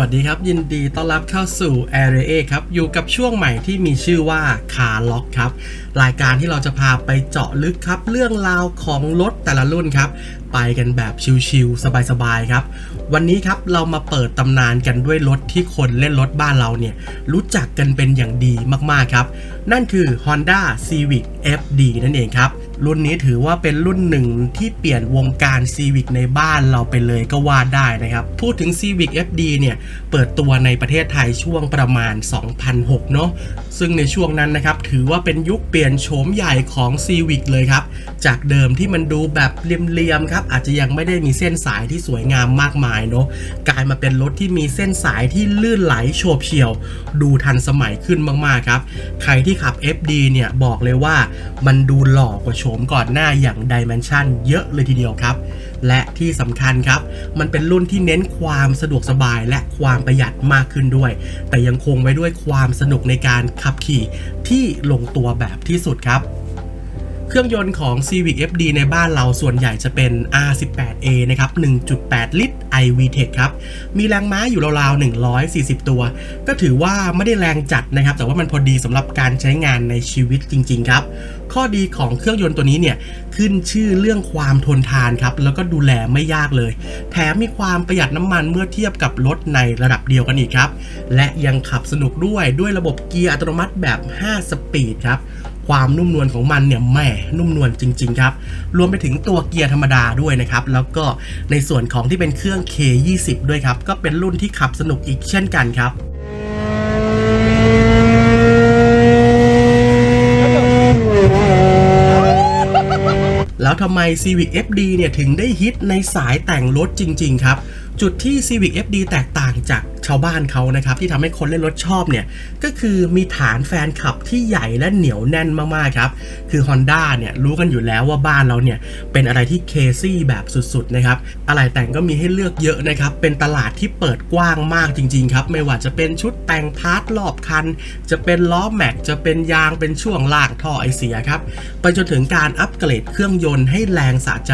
วัสดีครับ ยินดีต้อนรับเข้าสู่ Area ครับ อยู่กับช่วงใหม่ที่มีชื่อว่าคาร์ล็อกครับ รายการที่เราจะพาไปเจาะลึกครับ เรื่องราวของรถแต่ละรุ่นครับ ไปกันแบบชิลๆสบายๆครับวันนี้ครับเรามาเปิดตำนานกันด้วยรถที่คนเล่นรถบ้านเราเนี่ยรู้จักกันเป็นอย่างดีมากๆครับ นั่นคือ Honda Civic FD นั่นเองครับ รุ่นนี้ถือว่าเป็นรุ่นหนึ่งที่เปลี่ยนวงการ Civic ในบ้านเราไปเลยก็ว่าได้นะครับ พูดถึง Civic FD เนี่ยเปิดตัวในประเทศไทยช่วงประมาณ 2006 เนาะซึ่งในช่วงนั้นนะครับถือว่าเป็นยุคเปลี่ยนโฉมใหญ่ของ Civic เลยครับ จากเดิมที่มันดูแบบเรียมๆครับอาจจะยังไม่ได้มีเส้นสายที่สวยงามมากมายเนาะกลายมาเป็นรถที่มีเส้นสายที่ลื่นไหลโฉบเฉี่ยว ดูทันสมัยขึ้นมากๆครับ ใครที่ขับ FD เนี่ยบอกเลยว่ามันดูหล่อกว่าโฉมก่อนหน้าอย่าง Dimension เยอะเลยทีเดียวครับ และที่สำคัญครับ มันเป็นรุ่นที่เน้นความสะดวกสบายและความประหยัดมากขึ้นด้วย แต่ยังคงไว้ด้วยความสนุกในการขับขี่ที่ลงตัวแบบที่สุดครับ เครื่องยนต์ของ Civic FD ในบ้านเราส่วนใหญ่จะเป็น R18A นะครับ 1.8 ลิตร iVTEC ครับ มีแรงม้าอยู่ราวๆ 140 ตัว ก็ถือว่าไม่ได้แรงจัดนะครับ แต่ว่ามันพอดีสำหรับการใช้งานในชีวิตจริง ๆ ครับ ข้อดีของเครื่องยนต์ตัวนี้เนี่ยขึ้นชื่อเรื่องความทนทานครับ แล้วก็ดูแลไม่ยากเลย แถมมีความประหยัดน้ำมันเมื่อเทียบกับรถในระดับเดียวกันอีกครับ และยังขับสนุกด้วยด้วยระบบเกียร์อัตโนมัติแบบ 5 สปีดครับ ความนุ่มนวลของมันเนี่ยแหม่นุ่มนวลจริง ๆ ครับ รวมไปถึงตัวเกียร์ธรรมดาด้วยนะครับ แล้วก็ในส่วนของที่เป็นเครื่อง K20 ด้วยครับ ก็เป็นรุ่นที่ขับสนุกอีกเช่นกันครับแล้วทำไม Civic FD เนี่ยถึงได้ฮิตในสายแต่งรถจริง ๆ ครับ จุดที่ Civic FD แตกต่างจาก ชาวบ้านเขานะครับที่ทำให้คนเล่นรถชอบเนี่ยก็คือมีฐานแฟนคลับที่ใหญ่และเหนียวแน่นมากๆครับคือ Honda เนี่ยรู้กันอยู่แล้วว่าบ้านเราเนี่ยเป็นอะไรที่เคซี่แบบสุดๆนะครับอะไรแต่งก็มีให้เลือกเยอะนะครับเป็นตลาดที่เปิดกว้างมากจริงๆครับไม่ว่าจะเป็นชุดแต่งพาร์ทรอบคัน จะเป็นล้อแม็กจะเป็นยางเป็นช่วงล่างท่อไอเสียครับไปจนถึงการอัปเกรดเครื่องยนต์ให้แรงสะใจ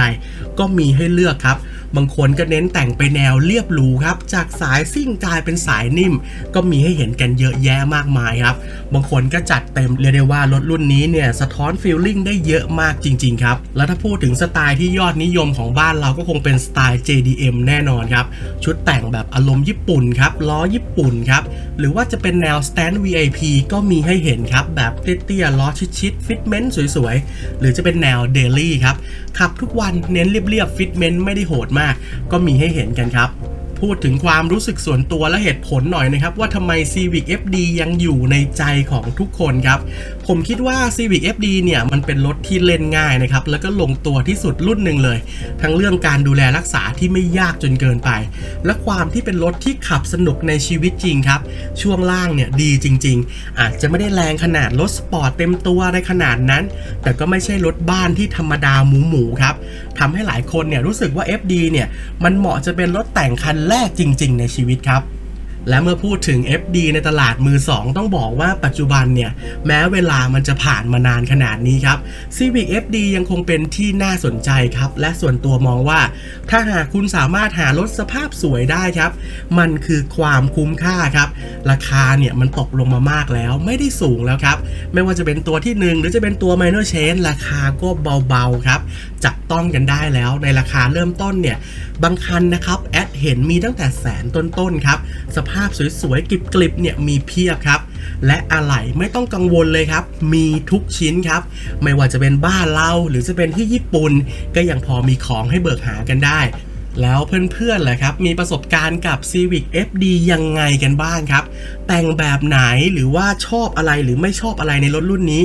ก็มีให้เลือกครับบางคนก็เน้นแต่งไปแนวเรียบหรูครับจากสายซิ่งกลายเป็นสายนิ่ม ก็มีให้เห็นกันเยอะแยะมากมายครับ บางคนก็จัดเต็มเรียกได้ว่ารถรุ่นนี้เนี่ยสะท้อนฟีลลิ่งได้เยอะมากจริงๆครับ แล้วถ้าพูดถึงสไตล์ที่ยอดนิยมของบ้านเราก็คงเป็นสไตล์ JDM แน่นอนครับ ชุดแต่งแบบอารมณ์ญี่ปุ่นครับล้อญี่ปุ่นครับหรือว่าจะเป็นแนว Stand VIP ก็มีให้เห็นครับ แบบเตี้ยๆล้อชิดๆฟิตเมนต์สวยๆ หรือจะเป็นแนว Daily ครับขับทุกวันเน้นเรียบๆฟิตเมนต์ไม่ได้โหดมาก ก็มีให้เห็นกันครับ พูดถึงความรู้สึกส่วนตัวและเหตุผลหน่อยนะครับ ว่าทำไม Civic FD ยังอยู่ในใจของทุกคนครับ ผมคิดว่า Civic FD เนี่ยมันเป็นรถที่เล่นง่ายนะครับ แล้วก็ลงตัวที่สุดรุ่นหนึ่งเลย ทั้งเรื่องการดูแลรักษาที่ไม่ยากจนเกินไป และความที่เป็นรถที่ขับสนุกในชีวิตจริงครับ ช่วงล่างเนี่ยดีจริง ๆ อาจจะไม่ได้แรงขนาดรถสปอร์ตเต็มตัวในขนาดนั้น แต่ก็ไม่ใช่รถบ้านที่ธรรมดาหมูหมูๆครับทำให้หลายคนเนี่ยรู้สึกว่า FD เนี่ยมันเหมาะจะเป็นรถแต่งคันแรกจริง ๆ ในชีวิตครับ และเมื่อพูดถึง FD ในตลาดมือ 2 ต้องบอกว่าปัจจุบันเนี่ย แม้เวลามันจะผ่านมานานขนาดนี้ครับ Civic FD ยังคงเป็นที่น่าสนใจครับ และส่วนตัวมองว่า ถ้าหากคุณสามารถหารถสภาพสวยได้ครับ มันคือความคุ้มค่าครับ ราคาเนี่ยมันตกลงมามากแล้วไม่ได้สูงแล้วครับ ไม่ว่าจะเป็นตัวที่ 1 หรือจะเป็นตัว minor change ราคาก็เบาๆครับจับต้องกันได้แล้วในราคาเริ่มต้นเนี่ยบางคันนะครับแอดเห็นมีตั้งแต่แสนต้นๆครับสภภาพสวยๆกริบๆเนี่ยมีเพียบครับ และอะไหล่ไม่ต้องกังวลเลยครับ มีทุกชิ้นครับ ไม่ว่าจะเป็นบ้านเราหรือจะเป็นที่ญี่ปุ่น ก็ยังพอมีของให้เบิกหากันได้ แล้วเพื่อนๆล่ะครับ มีประสบการณ์กับ Civic FD ยังไงกันบ้างครับ แต่งแบบไหนหรือว่าชอบอะไรหรือไม่ชอบอะไรในรถรุ่นนี้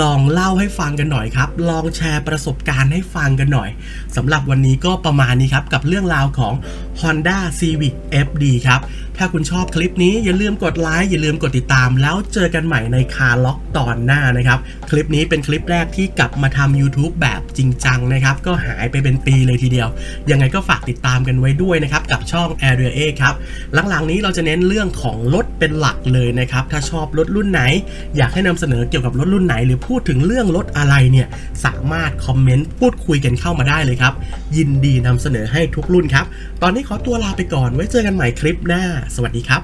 ลองเล่าให้ฟังกันหน่อยครับ ลองแชร์ประสบการณ์ให้ฟังกันหน่อยสำหรับวันนี้ก็ประมาณนี้ครับ กับเรื่องราวของ Honda Civic FD ครับ ถ้าคุณชอบคลิปนี้อย่าลืมกดไลค์อย่าลืมกดติดตาม แล้วเจอกันใหม่ในคาร์ล็อกตอนหน้านะครับ คลิปนี้เป็นคลิปแรกที่กลับมาทำ YouTube แบบจริงจังนะครับก็หายไปเป็นปีเลยทีเดียว ยังไงก็ฝากติดตามกันไว้ด้วยนะครับ กับช่อง Area A ครับ หลังๆนี้เราจะเน้นเรื่องของรถเป็นหลักเลยนะครับ ถ้าชอบรถรุ่นไหน อยากให้นำเสนอเกี่ยวกับรถรุ่นไหน หรือพูดถึงเรื่องรถอะไรเนี่ยสามารถคอมเมนต์พูดคุยกันเข้ามาได้เลยครับ ยินดีนำเสนอให้ทุกรุ่นครับ ตอนนี้ขอตัวลาไปก่อนไว้เจอกันใหม่คลิปหน้า สวัสดีครับ